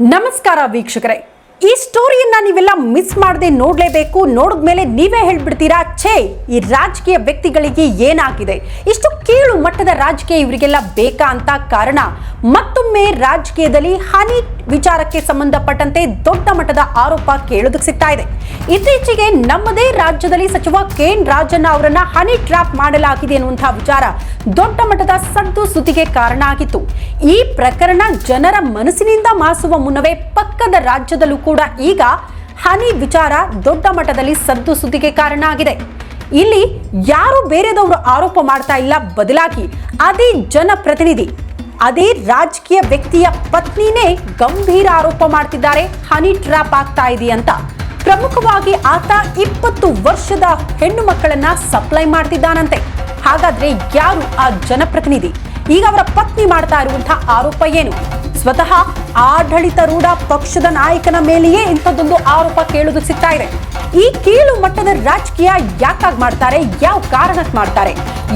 ನಮಸ್ಕಾರ ವೀಕ್ಷಕರೇ. ಈ ಸ್ಟೋರಿಯನ್ನ ನೀವೆಲ್ಲ ಮಿಸ್ ಮಾಡದೆ ನೋಡಲೇಬೇಕು. ನೋಡಿದ್ಮೇಲೆ ನೀವೇ ಹೇಳ್ಬಿಡ್ತೀರಾ, ಛೇ, ಈ ರಾಜಕೀಯ ವ್ಯಕ್ತಿಗಳಿಗೆ ಏನಾಗಿದೆ? ಇಷ್ಟು ಕೀಳು ಮಟ್ಟದ ರಾಜಕೀಯ ಇವರಿಗೆಲ್ಲ ಬೇಕಾ ಅಂತ ಕಾರಣ ಮತ್ತೊಮ್ಮೆ ರಾಜಕೀಯದಲ್ಲಿ ಹನಿ ವಿಚಾರಕ್ಕೆ ಸಂಬಂಧಪಟ್ಟಂತೆ ದೊಡ್ಡ ಮಟ್ಟದ ಆರೋಪ ಕೇಳೋದಕ್ಕೆ ಸಿಗ್ತಾ ಇದೆ. ಇತ್ತೀಚೆಗೆ ನಮ್ಮದೇ ರಾಜ್ಯದಲ್ಲಿ ಸಚಿವ ಕೆ. ಎನ್ ರಾಜಣ್ಣ ಅವರನ್ನ ಹನಿ ಟ್ರ್ಯಾಪ್ ಮಾಡಲಾಗಿದೆ ಎನ್ನುವಂತಹ ವಿಚಾರ ದೊಡ್ಡ ಮಟ್ಟದ ಸದ್ದು ಸುದ್ದಿಗೆ ಕಾರಣ ಆಗಿತ್ತು. ಈ ಪ್ರಕರಣ ಜನರ ಮನಸ್ಸಿನಿಂದ ಮಾಸುವ ಮುನ್ನವೇ ಪಕ್ಕದ ರಾಜ್ಯದಲ್ಲೂ ಕೂಡ ಈಗ ಹನಿ ವಿಚಾರ ದೊಡ್ಡ ಮಟ್ಟದಲ್ಲಿ ಸದ್ದು ಸುದ್ದಿಗೆ ಕಾರಣ ಆಗಿದೆ. ಇಲ್ಲಿ ಯಾರು ಬೇರೆದವರು ಆರೋಪ ಮಾಡ್ತಾ ಇಲ್ಲ ಬದಲಾಗಿ ಅದೇ ಜನಪ್ರತಿನಿಧಿ ಅದೇ ರಾಜಕೀಯ ವ್ಯಕ್ತಿಯ ಪತ್ನಿನೇ ಗಂಭೀರ ಆರೋಪ ಮಾಡ್ತಿದ್ದಾರೆ. ಹನಿ ಟ್ರ್ಯಾಪ್ ಆಗ್ತಾ ಇದೆ ಅಂತ. ಪ್ರಮುಖವಾಗಿ ಆತ ಇಪ್ಪತ್ತು ವರ್ಷದ ಹೆಣ್ಣು ಮಕ್ಕಳನ್ನ ಸಪ್ಲೈ ಮಾಡ್ತಿದ್ದಾನಂತೆ. ಹಾಗಾದ್ರೆ ಯಾರು ಆ ಜನಪ್ರತಿನಿಧಿ? ಈಗ ಅವರ ಪತ್ನಿ ಮಾಡ್ತಾ ಇರುವಂತಹ ಆರೋಪ ಏನು? ಸ್ವತಃ ಆಡಳಿತಾರೂಢ ಪಕ್ಷದ ನಾಯಕನ ಮೇಲೆಯೇ ಇಂಥದ್ದೊಂದು ಆರೋಪ ಕೇಳುದು ಸಿಗ್ತಾ ಇದೆ. ಈ ಕೀಳು ಮಟ್ಟದ ರಾಜಕೀಯ ಯಾಕಾಗಿ ಮಾಡ್ತಾರೆ? ಯಾವ ಕಾರಣಕ್ಕೆ ಮಾಡ್ತಾರೆ?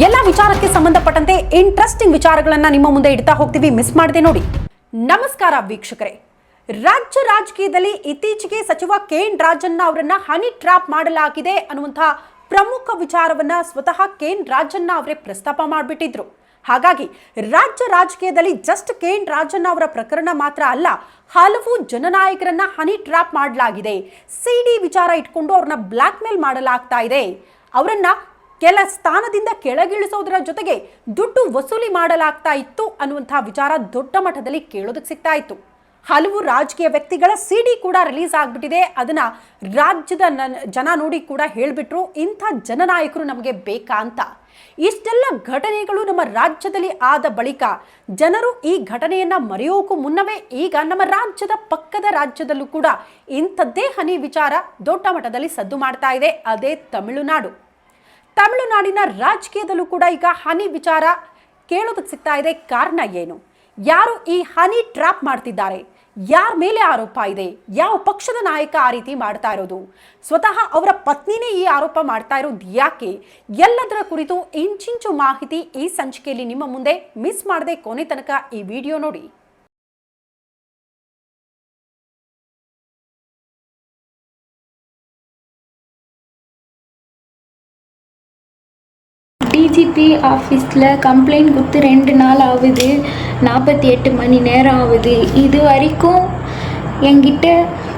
ಎಲ್ಲ ವಿಚಾರಕ್ಕೆ ಸಂಬಂಧಪಟ್ಟಂತೆ ಇಂಟ್ರೆಸ್ಟಿಂಗ್ ವಿಚಾರಗಳನ್ನ ನಿಮ್ಮ ಮುಂದೆ ಇಡ್ತಾ ಹೋಗ್ತೀವಿ. ಮಿಸ್ ಮಾಡದೆ ನೋಡಿ. ನಮಸ್ಕಾರ ವೀಕ್ಷಕರೇ. ರಾಜ್ಯ ರಾಜಕೀಯದಲ್ಲಿ ಇತ್ತೀಚೆಗೆ ಸಚಿವ ಕೆ ಎನ್ ರಾಜಣ್ಣ ಅವರನ್ನ ಹನಿ ಟ್ರಾಪ್ ಮಾಡಲಾಗಿದೆ ಅನ್ನುವಂತಹ ಪ್ರಮುಖ ವಿಚಾರವನ್ನ ಸ್ವತಃ ಕೆ ಎನ್ ರಾಜಣ್ಣ ಅವರೇ ಪ್ರಸ್ತಾಪ ಮಾಡಿಬಿಟ್ಟಿದ್ರು. ಹಾಗಾಗಿ ರಾಜ್ಯ ರಾಜಕೀಯದಲ್ಲಿ ಜಸ್ಟ್ ಕೆ ಎನ್ ರಾಜಣ್ಣ ಅವರ ಪ್ರಕರಣ ಮಾತ್ರ ಅಲ್ಲ, ಹಲವು ಜನನಾಯಕರನ್ನ ಹನಿ ಟ್ರ್ಯಾಪ್ ಮಾಡಲಾಗಿದೆ. ಸಿಡಿ ವಿಚಾರ ಇಟ್ಕೊಂಡು ಅವ್ರನ್ನ ಬ್ಲ್ಯಾಕ್ ಮೇಲ್ ಮಾಡಲಾಗ್ತಾ ಇದೆ. ಅವರನ್ನ ಕೆಲ ಸ್ಥಾನದಿಂದ ಕೆಳಗಿಳಿಸೋದರ ಜೊತೆಗೆ ದುಡ್ಡು ವಸೂಲಿ ಮಾಡಲಾಗ್ತಾ ಇತ್ತು ಅನ್ನುವಂತಹ ವಿಚಾರ ದೊಡ್ಡ ಮಟ್ಟದಲ್ಲಿ ಕೇಳೋದಕ್ಕೆ ಸಿಗ್ತಾ ಇತ್ತು. ಹಲವು ರಾಜಕೀಯ ವ್ಯಕ್ತಿಗಳ ಸಿಡಿ ಕೂಡ ರಿಲೀಸ್ ಆಗಿಬಿಟ್ಟಿದೆ. ಅದನ್ನ ರಾಜ್ಯದ ಜನ ನೋಡಿ ಕೂಡ ಹೇಳಿಬಿಟ್ರು, ಇಂಥ ಜನನಾಯಕರು ನಮಗೆ ಬೇಕಾ ಅಂತ. ಇಷ್ಟೆಲ್ಲ ಘಟನೆಗಳು ನಮ್ಮ ರಾಜ್ಯದಲ್ಲಿ ಆದ ಬಳಿಕ ಜನರು ಈ ಘಟನೆಯನ್ನು ಮರೆಯೋಕ್ಕೂ ಮುನ್ನವೇ ಈಗ ನಮ್ಮ ರಾಜ್ಯದ ಪಕ್ಕದ ರಾಜ್ಯದಲ್ಲೂ ಕೂಡ ಇಂಥದ್ದೇ ಹನಿ ವಿಚಾರ ದೊಡ್ಡ ಮಟ್ಟದಲ್ಲಿ ಸದ್ದು ಮಾಡ್ತಾ ಇದೆ. ಅದೇ ತಮಿಳುನಾಡು. ತಮಿಳುನಾಡಿನ ರಾಜಕೀಯದಲ್ಲೂ ಕೂಡ ಈಗ ಹನಿ ವಿಚಾರ ಕೇಳೋದಕ್ಕೆ ಸಿಗ್ತಾ ಇದೆ. ಕಾರಣ ಏನು? ಯಾರು ಈ ಹನಿ ಟ್ರ್ಯಾಪ್ ಮಾಡ್ತಿದ್ದಾರೆ? ಯಾರ ಮೇಲೆ ಆರೋಪ ಇದೆ? ಯಾವ ಪಕ್ಷದ ನಾಯಕ ಆ ರೀತಿ ಮಾಡ್ತಾ ಇರೋದು? ಸ್ವತಃ ಅವರ ಪತ್ನಿನೇ ಈ ಆರೋಪ ಮಾಡ್ತಾ ಇರೋದು ಯಾಕೆ? ಎಲ್ಲದರ ಕುರಿತು ಇಂಚಿಂಚು ಮಾಹಿತಿ ಈ ಸಂಚಿಕೆಯಲ್ಲಿ ನಿಮ್ಮ ಮುಂದೆ ಮಿಸ್ ಮಾಡದೆ ಕೊನೆ ತನಕ ಈ ವಿಡಿಯೋ ನೋಡಿ. டிஜிபி ஆஃபீஸில் கம்ப்ளைண்ட் கொடுத்து ரெண்டு நாள் ஆகுது. நாற்பத்தி எட்டு மணி நேரம் ஆகுது. இது வரைக்கும் என்கிட்ட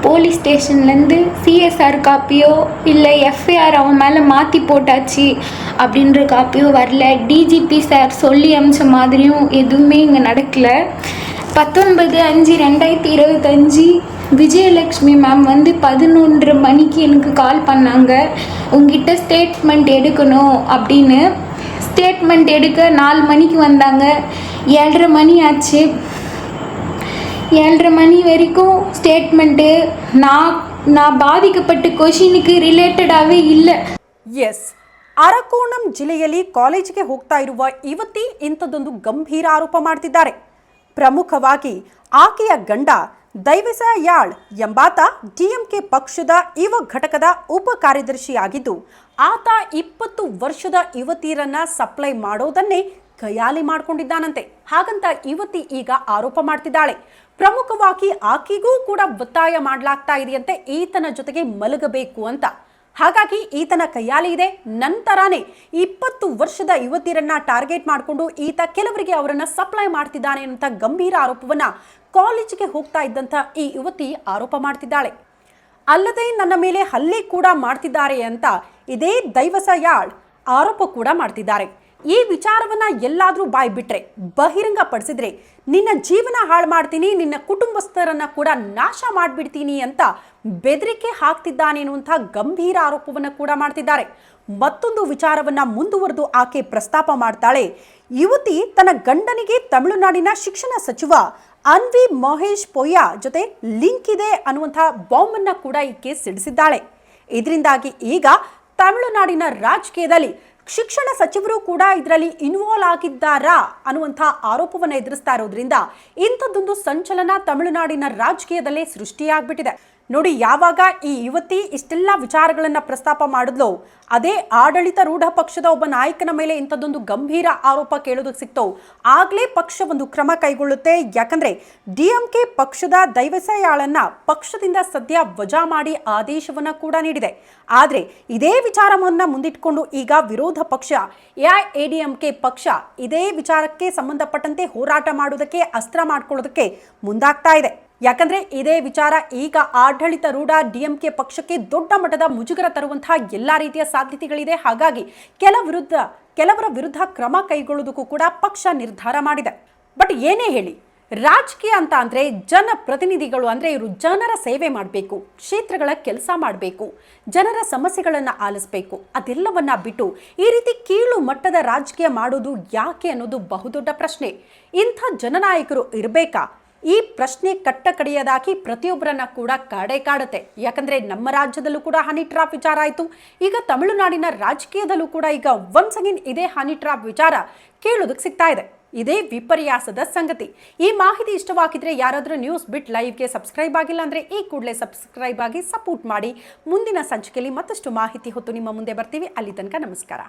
போலீஸ் ஸ்டேஷன்லேருந்து சிஎஸ்ஆர் காப்பியோ இல்லை எஃப்ஐஆர் அவன் மேலே மாற்றி போட்டாச்சு அப்படின்ற காப்பியோ வரல. டிஜிபி சார் சொல்லி அமிச்ச மாதிரியும் எதுவுமே இங்கே நடக்கலை. பத்தொன்பது அஞ்சு ரெண்டாயிரத்தி இருபத்தஞ்சி விஜயலக்ஷ்மி மேம் வந்து பதினொன்றரை மணிக்கு எனக்கு கால் பண்ணாங்க. உங்ககிட்ட ஸ்டேட்மெண்ட் எடுக்கணும் அப்படின்னு. ஸ்டேட்மெண்ட் எடுக்க நாலு மணிக்கு வந்தாங்க ஏழரை மணி ஆச்சு ஏழரை மணி வரைக்கும் ஸ்டேட்மெண்ட்டு நான் நான் பாதிக்கப்பட்ட கொஷினுக்கு ரிலேட்டடாகவே இல்லை ಎಸ್ ಅರಕೋಣಂ ಜಿಲ್ಲೆಯಲ್ಲಿ ಕಾಲೇಜಿಗೆ ಹೋಗ್ತಾ ಇರುವ ಯುವತಿ ಇಂಥದ್ದೊಂದು ಗಂಭೀರ ಆರೋಪ ಮಾಡ್ತಿದ್ದಾರೆ ಪ್ರಮುಖವಾಗಿ ಆಕೆಯ ಗಂಡ ದೈವಸ ಯಾಳ್ ಎಂಬಾತ ಡಿಎಂಕೆ ಪಕ್ಷದ ಯುವ ಘಟಕದ ಉಪ ಕಾರ್ಯದರ್ಶಿಯಾಗಿದ್ದು, ಆತ ಇಪ್ಪತ್ತು ವರ್ಷದ ಯುವತಿಯರನ್ನ ಸಪ್ಲೈ ಮಾಡೋದನ್ನೇ ಕಯಾಲಿ ಮಾಡಿಕೊಂಡಿದ್ದಾನಂತೆ. ಹಾಗಂತ ಯುವತಿ ಈಗ ಆರೋಪ ಮಾಡ್ತಿದ್ದಾಳೆ. ಪ್ರಮುಖವಾಗಿ ಆಕೆಗೂ ಕೂಡ ಒತ್ತಾಯ ಮಾಡಲಾಗ್ತಾ ಇದೆಯಂತೆ ಈತನ ಜೊತೆಗೆ ಮಲಗಬೇಕು ಅಂತ. ಹಾಗಾಗಿ ಈತನ ಕೈಯಾಲಿ ಇದೆ. ನಂತರನೇ ಇಪ್ಪತ್ತು ವರ್ಷದ ಯುವತಿಯರನ್ನ ಟಾರ್ಗೆಟ್ ಮಾಡಿಕೊಂಡು ಈತ ಕೆಲವರಿಗೆ ಅವರನ್ನ ಸಪ್ಲೈ ಮಾಡ್ತಿದ್ದಾನೆ ಅಂತ ಗಂಭೀರ ಆರೋಪವನ್ನ ಕಾಲೇಜಿಗೆ ಹೋಗ್ತಾ ಇದ್ದಂಥ ಈ ಯುವತಿ ಆರೋಪ ಮಾಡ್ತಿದ್ದಾಳೆ. ಅಲ್ಲದೆ ನನ್ನ ಮೇಲೆ ಹಲ್ಲೆ ಕೂಡ ಮಾಡ್ತಿದ್ದಾರೆ ಅಂತ ಇದೇ ದೈವಸ ಯಾಳ್ ಆರೋಪ ಕೂಡ ಮಾಡ್ತಿದ್ದಾರೆ. ಈ ವಿಚಾರವನ್ನ ಎಲ್ಲಾದ್ರೂ ಬಾಯಿ ಬಿಟ್ರೆ, ಬಹಿರಂಗ ಪಡಿಸಿದ್ರೆ ನಿನ್ನ ಜೀವನ ಹಾಳು ಮಾಡ್ತೀನಿ, ನಿನ್ನ ಕುಟುಂಬಸ್ಥರನ್ನ ಕೂಡ ನಾಶ ಮಾಡಿಬಿಡ್ತೀನಿ ಅಂತ ಬೆದರಿಕೆ ಹಾಕ್ತಿದ್ದಾನೆ ಅನ್ನುವಂಥ ಗಂಭೀರ ಆರೋಪವನ್ನ ಕೂಡ ಮಾಡ್ತಿದ್ದಾರೆ. ಮತ್ತೊಂದು ವಿಚಾರವನ್ನ ಮುಂದುವರೆದು ಆಕೆ ಪ್ರಸ್ತಾಪ ಮಾಡ್ತಾಳೆ. ಯುವತಿ ತನ್ನ ಗಂಡನಿಗೆ ತಮಿಳುನಾಡಿನ ಶಿಕ್ಷಣ ಸಚಿವ ಅನ್ವಿ ಮಹೇಶ್ ಪೊಯ್ಯಾ ಜೊತೆ ಲಿಂಕ್ ಇದೆ ಅನ್ನುವಂಥ ಬಾಂಬನ್ನ ಕೂಡ ಈಕೆ ಸಿಡಿಸಿದ್ದಾಳೆ. ಇದರಿಂದಾಗಿ ಈಗ ತಮಿಳುನಾಡಿನ ರಾಜಕೀಯದಲ್ಲಿ ಶಿಕ್ಷಣ ಸಚಿವರು ಕೂಡ ಇದರಲ್ಲಿ ಇನ್ವಾಲ್ವ್ ಆಗಿದ್ದಾರಾ ಅನ್ನುವಂಥ ಆರೋಪವನ್ನು ಎದುರಿಸ್ತಾ ಇರೋದ್ರಿಂದ ಇಂಥದ್ದೊಂದು ಸಂಚಲನ ತಮಿಳುನಾಡಿನ ರಾಜಕೀಯದಲ್ಲೇ ಸೃಷ್ಟಿಯಾಗ್ಬಿಟ್ಟಿದೆ. ನೋಡಿ, ಯಾವಾಗ ಈ ಯುವತಿ ಇಷ್ಟೆಲ್ಲ ವಿಚಾರಗಳನ್ನು ಪ್ರಸ್ತಾಪ ಮಾಡಿದ್ಲೋ, ಅದೇ ಆಡಳಿತಾರೂಢ ಪಕ್ಷದ ಒಬ್ಬ ನಾಯಕನ ಮೇಲೆ ಇಂಥದ್ದೊಂದು ಗಂಭೀರ ಆರೋಪ ಕೇಳೋದಕ್ಕೆ ಸಿಕ್ತೋ, ಆಗ್ಲೇ ಪಕ್ಷ ಒಂದು ಕ್ರಮ ಕೈಗೊಳ್ಳುತ್ತೆ. ಯಾಕಂದ್ರೆ ಡಿಎಂಕೆ ಪಕ್ಷದ ದೈವಸಾಯಾಳನ್ನು ಪಕ್ಷದಿಂದ ಸದ್ಯ ವಜಾ ಮಾಡಿ ಆದೇಶವನ್ನ ಕೂಡ ನೀಡಿದೆ. ಆದರೆ, ಇದೇ ವಿಚಾರವನ್ನು ಮುಂದಿಟ್ಕೊಂಡು ಈಗ ವಿರೋಧ ಪಕ್ಷ ಎಐಎಡಿಎಂಕೆ ಪಕ್ಷ ಇದೇ ವಿಚಾರಕ್ಕೆ ಸಂಬಂಧಪಟ್ಟಂತೆ ಹೋರಾಟ ಮಾಡುವುದಕ್ಕೆ ಅಸ್ತ್ರ ಮಾಡ್ಕೊಳ್ಳೋದಕ್ಕೆ ಮುಂದಾಗ್ತಾ ಇದೆ. ಯಾಕಂದ್ರೆ ಇದೇ ವಿಚಾರ ಈಗ ಆಡಳಿತಾರೂಢ ಡಿಎಂಕೆ ಪಕ್ಷಕ್ಕೆ ದೊಡ್ಡ ಮಟ್ಟದ ಮುಜುಗರ ತರುವಂತಹ ಎಲ್ಲ ರೀತಿಯ ಸಾಧ್ಯತೆಗಳಿದೆ. ಹಾಗಾಗಿ ಕೆಲ ವಿರುದ್ಧ, ಕೆಲವರ ವಿರುದ್ಧ ಕ್ರಮ ಕೈಗೊಳ್ಳುವುದಕ್ಕೂ ಕೂಡ ಪಕ್ಷ ನಿರ್ಧಾರ ಮಾಡಿದೆ. ಬಟ್ ಏನೇ ಹೇಳಿ, ರಾಜಕೀಯ ಅಂತ ಅಂದ್ರೆ ಜನಪ್ರತಿನಿಧಿಗಳು ಅಂದ್ರೆ ಇವರು ಜನರ ಸೇವೆ ಮಾಡಬೇಕು, ಕ್ಷೇತ್ರಗಳ ಕೆಲಸ ಮಾಡಬೇಕು, ಜನರ ಸಮಸ್ಯೆಗಳನ್ನು ಆಲಿಸಬೇಕು, ಅದೆಲ್ಲವನ್ನ ಬಿಟ್ಟು ಈ ರೀತಿ ಕೀಳು ಮಟ್ಟದ ರಾಜಕೀಯ ಮಾಡೋದು ಯಾಕೆ ಅನ್ನೋದು ಬಹುದೊಡ್ಡ ಪ್ರಶ್ನೆ. ಇಂಥ ಜನನಾಯಕರು ಇರಬೇಕಾ? ಈ ಪ್ರಶ್ನೆ ಕಟ್ಟ ಕಡೆಯದಾಗಿ ಪ್ರತಿಯೊಬ್ಬರನ್ನ ಕೂಡ ಕಾಡೆ ಕಾಡುತ್ತೆ. ಯಾಕಂದ್ರೆ ನಮ್ಮ ರಾಜ್ಯದಲ್ಲೂ ಕೂಡ ಹನಿ ಟ್ರಾಪ್ ವಿಚಾರ ಆಯಿತು. ಈಗ ತಮಿಳುನಾಡಿನ ರಾಜಕೀಯದಲ್ಲೂ ಕೂಡ ಈಗ ಒನ್ಸ್ ಅಗೇನ್ ಇದೇ ಹನಿ ಟ್ರಾಪ್ ವಿಚಾರ ಕೇಳೋದಕ್ಕೆ ಸಿಗ್ತಾ ಇದೆ. ಇದೇ ವಿಪರ್ಯಾಸದ ಸಂಗತಿ. ಈ ಮಾಹಿತಿ ಇಷ್ಟವಾಗಿದ್ರೆ ಯಾರಾದರೂ ನ್ಯೂಸ್ ಬಿಟ್ ಲೈವ್ಗೆ ಸಬ್ಸ್ಕ್ರೈಬ್ ಆಗಿಲ್ಲ ಅಂದರೆ ಈ ಕೂಡಲೇ ಸಬ್ಸ್ಕ್ರೈಬ್ ಆಗಿ ಸಪೋರ್ಟ್ ಮಾಡಿ. ಮುಂದಿನ ಸಂಚಿಕೆಯಲ್ಲಿ ಮತ್ತಷ್ಟು ಮಾಹಿತಿ ಹೊತ್ತು ನಿಮ್ಮ ಮುಂದೆ ಬರ್ತೀವಿ. ಅಲ್ಲಿ ತನಕ ನಮಸ್ಕಾರ.